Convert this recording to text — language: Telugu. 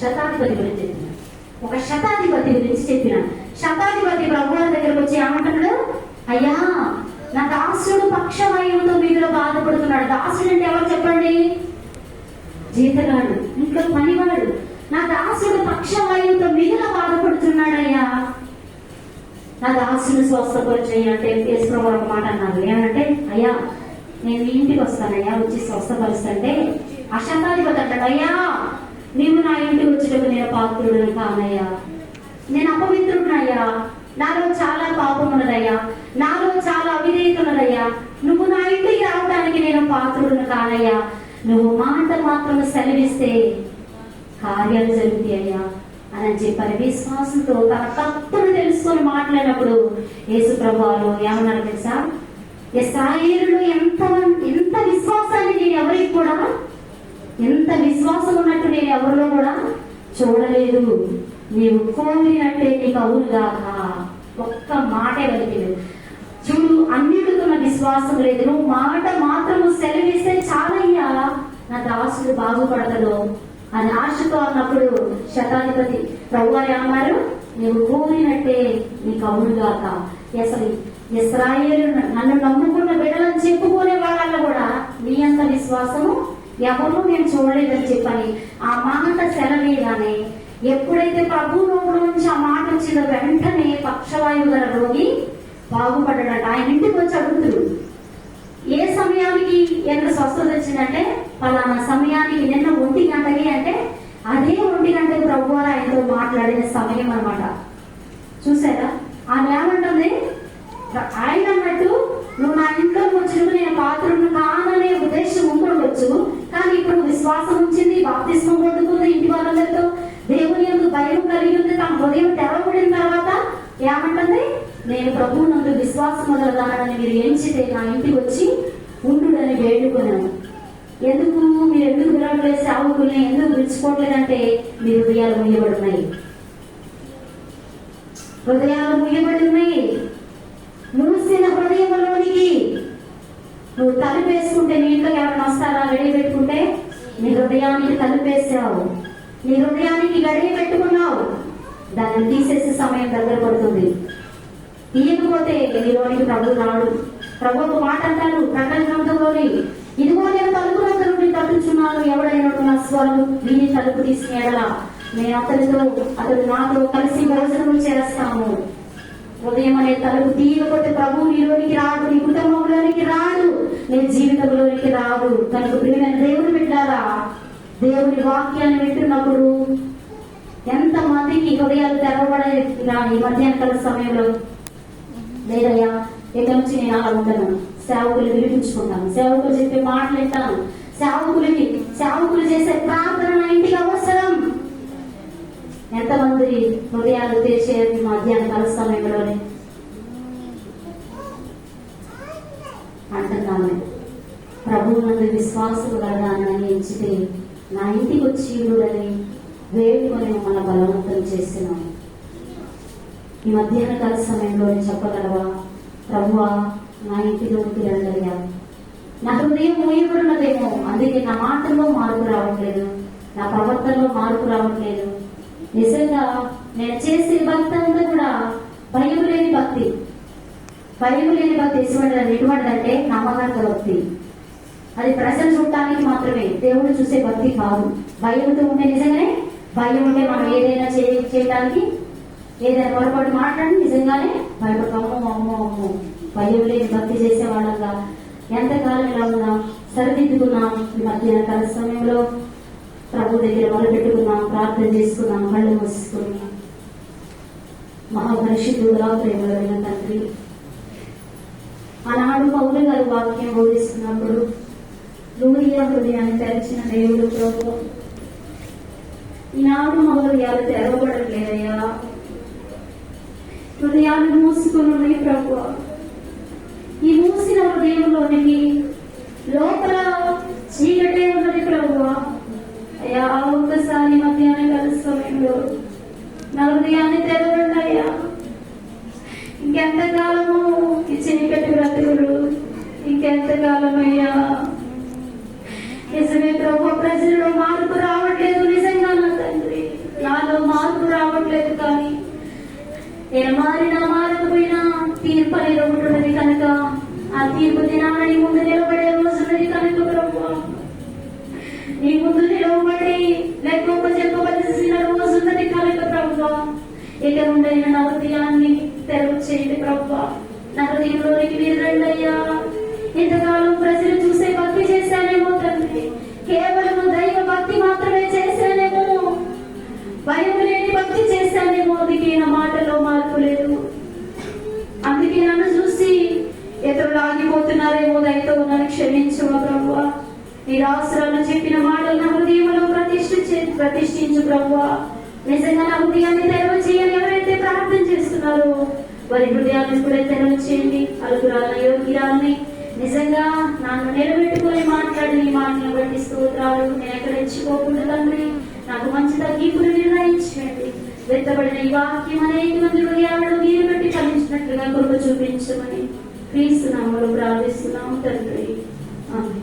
శతాధిపతి గురించి చెప్పిన. ఒక శతాధిపతి గురించి చెప్పిన. శతాధిపతి ప్రభువారి దగ్గరకు వచ్చి ఏమంటున్నాడు? అయ్యా నా దాసుడు పక్షవాయువుతో మీలో బాధపడుతున్నాడు. దాసుడు అంటే ఎవరు చెప్పండి? జీతగాడు ఇంట్లో పనివాడు. నా దాసుడు పక్షవాయువుతో మిగిలిన బాధపడుతున్నాడయ్యా నా దాసుని స్వస్థపరిచయ్య అంటే తీసుకున్న ఒక మాట అన్నారు. ఏమంటే అయ్యా నేను ఇంటికి వస్తానయ్యా వచ్చి స్వస్థపరుస్తుంటే ఆ అంటాడు అయ్యా నీవు నా ఇంటికి వచ్చినప్పుడు నేను పాత్రుడు కానయ్యా. నేను అపవిత్రుడినయ్యా. నాలో చాలా పాపం ఉన్నదయ్యా నాలో చాలా అవిధేయత ఉన్నదయ్యా నువ్వు నా ఇంటికి రావడానికి నేను పాత్రుడిని కానయ్యా. నువ్వు మాట మాత్రం సెలవిస్తే కార్యాలు జరుగుతాయి అయ్యా అని చెప్పారు విశ్వాసంతో తన తప్పును తెలుసుకొని మాట్లాడినప్పుడు యేసు ప్రభావాలు ఏమన్నారు తెలుసా? ఇస్రాయేలులో ఎంత ఎంత విశ్వాసాన్ని నేను ఎవరికి కూడా ఎంత విశ్వాసం ఉన్నట్టు నేను ఎవరిలో కూడా చూడలేదు. నీవు కోరినట్టే నీకు అవునుగాక ఒక్క మాటే వదిలేదు చూడు అన్నిటికున్న విశ్వాసం లేదు. నువ్వు మాట మాత్రము సెలవిస్తే చాలయ్యా నా దాసుడు బాగుపడతడు అని ఆశతో అన్నప్పుడు శతాధిపతి ప్రభువారు ఏమన్నారు? నీవు కోరినట్టే నీకు అవునుగాక అసలు ఇస్రాయేలు నన్ను నమ్ముకున్న బిడ్డలను చెప్పుకునే వాళ్ళల్లో కూడా నీ అంత విశ్వాసము ఎవరు నేను చూడలేదని చెప్పని ఆ మాట సెలవేగానే ఎప్పుడైతే ప్రభు నోటి నుంచి ఆ మాట వచ్చిందో వెంటనే పక్షవాయువు గల రోగి బాగుపడ్డాడట. ఆయన ఇంటికి వచ్చి అడుగుతుడు ఏ సమయానికి ఎంత స్వస్థత వచ్చిందంటే పలానా సమయానికి నిన్న ఒంటి గంటకి అంటే అదే ఒంటి గంటకి ప్రభు ఆయనతో మాట్లాడిన సమయం అనమాట చూసారా ఆమె ఏమంటుంది? ఆయన అన్నట్టు నువ్వు నా ఇంట్లో వచ్చినప్పుడు నేను పాత్రను కాననే విశ్వాసం వచ్చింది బాప్తిస్మం పొందుకుంది ఇంటి వాళ్ళందరితో దేవుని యొక్క భయం కలిగి ఉంది. తన హృదయం తెరవబడిన తర్వాత ఏమంటుంది? నేను ప్రభువు నందు విశ్వాసం మొదలదానని మీరు ఎంచితే నా ఇంటికి వచ్చి ఉండుడని వేడుకున్నాను. ఎందుకు? మీరు ఎందుకు విరవలేదు సేవకుల్ని ఎందుకు విడిచిపోవట్లేదంటే మీ హృదయాలు ముయ్యబడున్నాయి హృదయాలు ముయ్యబడున్నాయి మూసిన హృదయంలోనికి నువ్వు తలుపేసుకుంటే నీ ఇంట్లోకి ఎవరైనా వస్తారా? రెడీ పెట్టుకుంటే నీ హృదయానికి తలుపేసావు నీ హృదయానికి గడియ పెట్టుకున్నావు. దాన్ని తీసేసే సమయం దగ్గర పడుతుంది తీయకపోతే నీలోనికి ప్రభు రాడు. ప్రభు ఒక మాట అంటారు ప్రకటన గ్రంథంలోని ఇదిగో నేను తలుపు వద్ద నుండి తట్టుచున్నాను ఎవడైనా నా స్వరం దీన్ని తలుపు తీసుకెళ్ళ నేను అతనితో అతడు నాతో కలిసి భోజనం చేస్తాము. ఉదయం అనే తలుపు తీయకపోతే ప్రభు నీలోనికి రాడు. నీ కుటుంబంలోనికి రాడు. నీ జీవితంలోనికి రాడు. కనుక ప్రియమైన దేవుడు బిడ్డారా దేవుని వాక్యాన్ని వింటున్నప్పుడు ఎంత మందికి హృదయాలు తెరవబడే ఈ మధ్యాహ్నకాల సమయంలో? లేదయ్యా ఇక నుంచి నేను అలా ఉండను. సేవకులు వినిపించుకుంటాను సేవకులు చెప్పే మాటలు వింటాను. సేవకులకి సేవకులు చేసే ప్రార్థన నా ఇంటికి అవసరం. ఎంతమంది హృదయాలు తెరిచేది మధ్యాహ్నకాల సమయంలోనే అంటున్నాను ప్రభువు నందు విశ్వాసం కలగానని ఎంచితే నా ఇంటికి వచ్చి ఇరుడని వేడుకొని మన బలవంతం చేస్తున్నాం ఈ మధ్యాహ్న కాల సమయంలో చెప్పగలవా? ప్రభువా నా ఇంటిలోకి రండయ్యా. నా హృదయం మూయబడినదేమో అందుకే నా మాటల్లో మార్పు రావట్లేదు. నా ప్రవర్తనలో మార్పు రావట్లేదు. నిజంగా నేను చేసే భక్తి అంతా కూడా భయం లేని భక్తి. భయం లేని భక్తి ఎటువంటి ఎటువంటిదంటే నమ్మకార్థ భక్తి. అది ప్రజలు చూడటానికి మాత్రమే. దేవుడు చూసే భక్తి కాదు. భయంతో ఉంటే నిజంగానే భయం ఉంటే మనం ఏదైనా చేయడానికి ఏదైనా పొరపాటు మాట్లాడి నిజంగానే భయపడతాము అమ్మో అమ్మో భయం లేని భక్తి చేసే వాళ్ళంగా ఎంతకాలం ఇలా ఉన్నాం సరిదిద్దుకున్నాం. ఈ మధ్యాహ్న కాల సమయంలో ప్రభు దగ్గర మొదలు పెట్టుకున్నాం ప్రార్థన చేసుకున్నాం కళ్ళు మూసుకున్నాం. మహాపరిషుద్ధుడుగా ప్రేమలైన తండ్రి. ఆనాడు పౌరు గారు వాక్యం బోధిస్తున్నప్పుడు లూరియా హృదయాన్ని తెరిచిన దేవుడు ప్రభు. ఈనాడు మా హృదయాలు తెరవబడట్లేదయ్యా. హృదయాలు మూసుకుని ఉన్నాయి ప్రభు. ఈ మూసిన హృదయంలోనికి లోపల చీకటే ఉన్నది ప్రభు. అయ్యా ఒక్కసారి మధ్యాహ్నం కాల సమయంలో నా హృదయాన్ని తెరవండి అయ్యా. ఇంకెంతకాలము ఈ చీకటి బ్రతుకులు ఇంకెంతకాలం అయ్యా నాలో మార్పు రావట్లేదు నిజంగా నా తండ్రి. నాలో మార్పు రావట్లేదు కానీ నేను మారిన మారకపోయినా తీర్పు అనేది ఉంటున్నది కనుక ఆ తీర్పు దినాన్ని ముందు నిలబడే రోజున్నది కనుక ప్రభు నీ ముందు నిలవబడి లెక్క చెప్పవలసిన రోజున్నది కనుక ప్రభు ఇక ఉండైన నా హృదయాన్ని తెరవ చేయండి ప్రభు నా మీరు రండి అయ్యా ఇంతకాలం ఆగిపోతున్నారేమో దయతో ఉన్నాను క్షమించవా ప్రభు నీ చెప్పిన మాటలు నా హృదయంలో ప్రతిష్ఠ ప్రతిష్ఠించు ప్రభు నిజంగా నా హృదయాన్ని తెరవ చేయని ఎవరైతే ప్రార్థన చేస్తున్నారో వారి హృదయాన్ని కూడా తెరవ చేయండి అలుగురాలని యోగిరాలని నిజంగా నన్ను నిలబెట్టుకొని మాట్లాడి నీ మాటలు బట్టి స్తోత్రాలు. నేను ఎక్కడ ఇచ్చిపోకుండా తండ్రి నాకు మంచి తగ్గింపులు నిర్ణయించండి. వెత్తబడిన ఈ వాక్యం అనేక మంది హృదయాలను మీరు పెట్టి ఫలించినట్లుగా కృప చూపించమని క్రీస్తు నామములో ప్రార్థిస్తున్నాము తండ్రి ఆమె